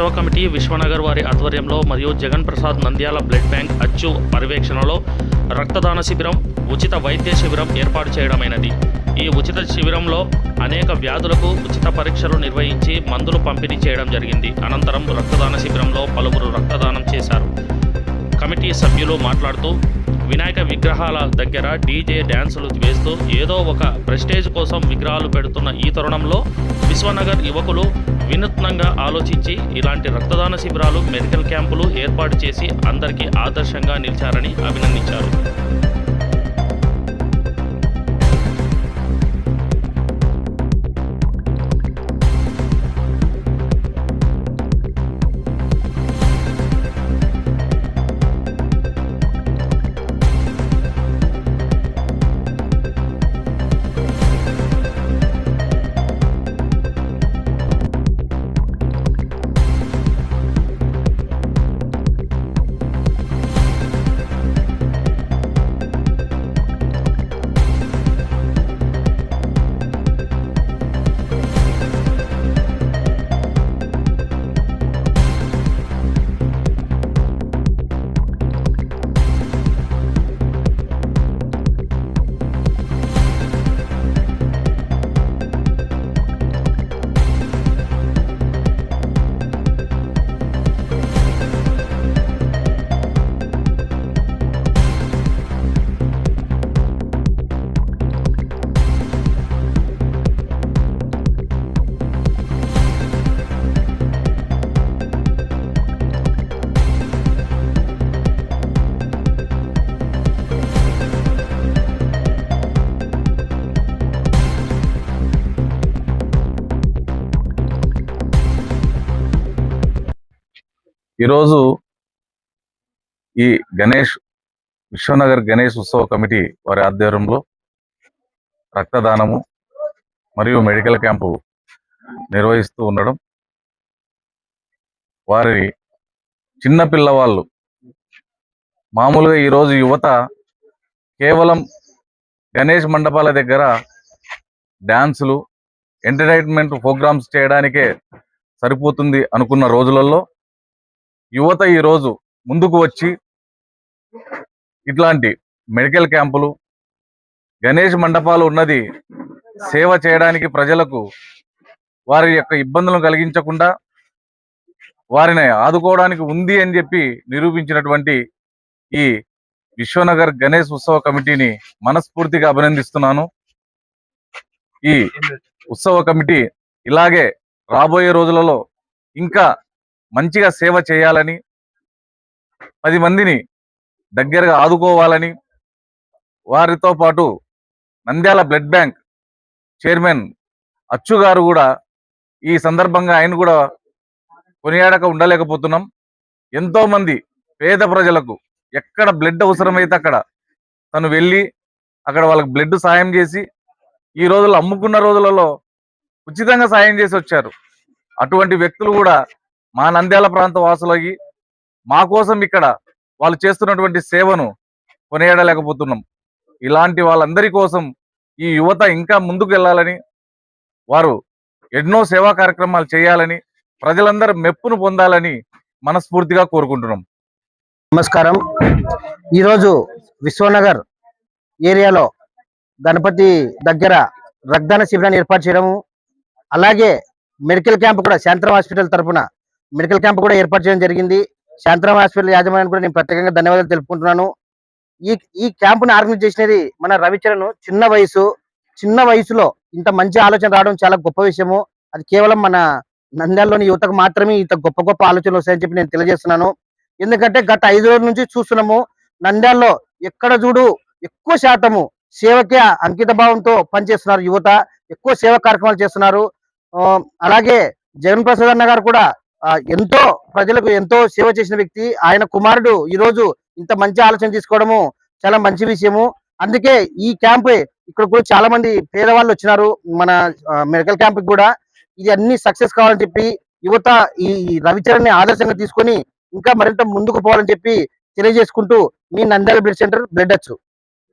ఉత్సవ కమిటీ విశ్వనగర్ వారి ఆధ్వర్యంలో మరియు జగన్ ప్రసాద్ నంద్యాల బ్లడ్ బ్యాంక్ అచ్చు పర్యవేక్షణలో రక్తదాన శిబిరం ఉచిత వైద్య శిబిరం ఏర్పాటు చేయడమైనది. ఈ ఉచిత శిబిరంలో అనేక వ్యాధులకు ఉచిత పరీక్షలు నిర్వహించి మందులు పంపిణీ చేయడం జరిగింది. అనంతరం రక్తదాన శిబిరంలో పలువురు రక్తదానం చేశారు. కమిటీ సభ్యులు మాట్లాడుతూ వినాయక విగ్రహాల దగ్గర డీజే డ్యాన్సులు వేస్తూ ఏదో ఒక ప్రెస్టేజ్ కోసం విగ్రహాలు పెడుతున్న ఈ తరుణంలో విశ్వనగర్ యువకులు వినూత్నంగా ఆలోచించి ఇలాంటి రక్తదాన శిబిరాలు మెడికల్ క్యాంపులు ఏర్పాటు చేసి అందరికీ ఆదర్శంగా నిలిచారని అభినందించారు. ఈరోజు ఈ గణేష్ విశ్వనగర్ గణేష్ ఉత్సవ కమిటీ వారి ఆధ్వర్యంలో రక్తదానము మరియు మెడికల్ క్యాంపు నిర్వహిస్తూ ఉండడం వారి చిన్న పిల్లవాళ్ళు. మామూలుగా ఈరోజు యువత కేవలం గణేష్ మండపాల దగ్గర డ్యాన్సులు ఎంటర్టైన్మెంట్ ప్రోగ్రామ్స్ చేయడానికే సరిపోతుంది అనుకున్న రోజులలో యువత ఈరోజు ముందుకు వచ్చి ఇట్లాంటి మెడికల్ క్యాంపులు గణేష్ మండపాలు ఉన్నది సేవ చేయడానికి ప్రజలకు వారి యొక్క ఇబ్బందులను కలిగించకుండా వారిని ఆదుకోవడానికి ఉంది అని చెప్పి నిరూపించినటువంటి ఈ విశ్వనగర్ గణేష్ ఉత్సవ కమిటీని మనస్ఫూర్తిగా అభినందిస్తున్నాను. ఈ ఉత్సవ కమిటీ ఇలాగే రాబోయే రోజులలో ఇంకా మంచిగా సేవ చేయాలని పది మందిని దగ్గరగా ఆదుకోవాలని వారితో పాటు నంద్యాల బ్లడ్ బ్యాంక్ చైర్మన్ అచ్చు గారు కూడా ఈ సందర్భంగా ఆయన కూడా కొనియాడక ఉండలేకపోతున్నాం. ఎంతోమంది పేద ప్రజలకు ఎక్కడ బ్లడ్ అవసరమైతే అక్కడ తను వెళ్ళి అక్కడ వాళ్ళకి బ్లడ్ సాయం చేసి ఈ రోజుల్లో అమ్ముకున్న రోజులలో ఉచితంగా సాయం చేసి వచ్చారు. అటువంటి వ్యక్తులు కూడా మా నంద్యాల ప్రాంత వాసులకి మా కోసం ఇక్కడ వాళ్ళు చేస్తున్నటువంటి సేవను కొనియాడలేకపోతున్నాం. ఇలాంటి వాళ్ళందరి కోసం ఈ యువత ఇంకా ముందుకు వెళ్ళాలని వారు ఎన్నో సేవా కార్యక్రమాలు చేయాలని ప్రజలందరూ మెప్పును పొందాలని మనస్ఫూర్తిగా కోరుకుంటున్నాం. నమస్కారం. ఈరోజు విశ్వనగర్ ఏరియాలో గణపతి దగ్గర రక్తదాన శిబిరాన్ని ఏర్పాటు చేయడము అలాగే మెడికల్ క్యాంప్ కూడా శాంతరం హాస్పిటల్ తరపున మెడికల్ క్యాంప్ కూడా ఏర్పాటు చేయడం జరిగింది. శాంతరామ్ హాస్పిటల్ యాజమాన్యానికి కూడా నేను ప్రత్యేకంగా ధన్యవాదాలు తెలుపుకుంటున్నాను. ఈ ఈ క్యాంపును ఆర్గనైజ్ చేసినది మన రవిచరణ్. చిన్న వయసు చిన్న వయసులో ఇంత మంచి ఆలోచన రావడం చాలా గొప్ప విషయము. అది కేవలం మన నంద్యాలలోని యువతకు మాత్రమే ఇంత గొప్ప గొప్ప ఆలోచనలు వస్తాయని చెప్పి నేను తెలియజేస్తున్నాను. ఎందుకంటే గత ఐదు రోజుల నుంచి చూస్తున్నాము నంద్యాలలో ఎక్కడ చూడు ఎక్కువ శాతము సేవకే అంకిత భావంతో పనిచేస్తున్నారు యువత. ఎక్కువ సేవ కార్యక్రమాలు చేస్తున్నారు. అలాగే జగన్ ప్రసాద్ అన్న గారు కూడా ఎంతో ప్రజలకు ఎంతో సేవ చేసిన వ్యక్తి ఆయన కుమారుడు ఈ రోజు ఇంత మంచి ఆలోచన తీసుకోవడము చాలా మంచి విషయము. అందుకే ఈ క్యాంప్ ఇక్కడ కూడా చాలా మంది పేదవాళ్ళు వచ్చినారు మన మెడికల్ క్యాంప్ కూడా. ఇది అన్ని సక్సెస్ కావాలని చెప్పి యువత ఈ ఈ రవిచరణ్ని ఆదర్శంగా తీసుకొని ఇంకా మరింత ముందుకు పోవాలని చెప్పి తెలియజేసుకుంటూ మీ నంద్యాల బ్లడ్ సెంటర్ బ్లడ్ అచ్చు.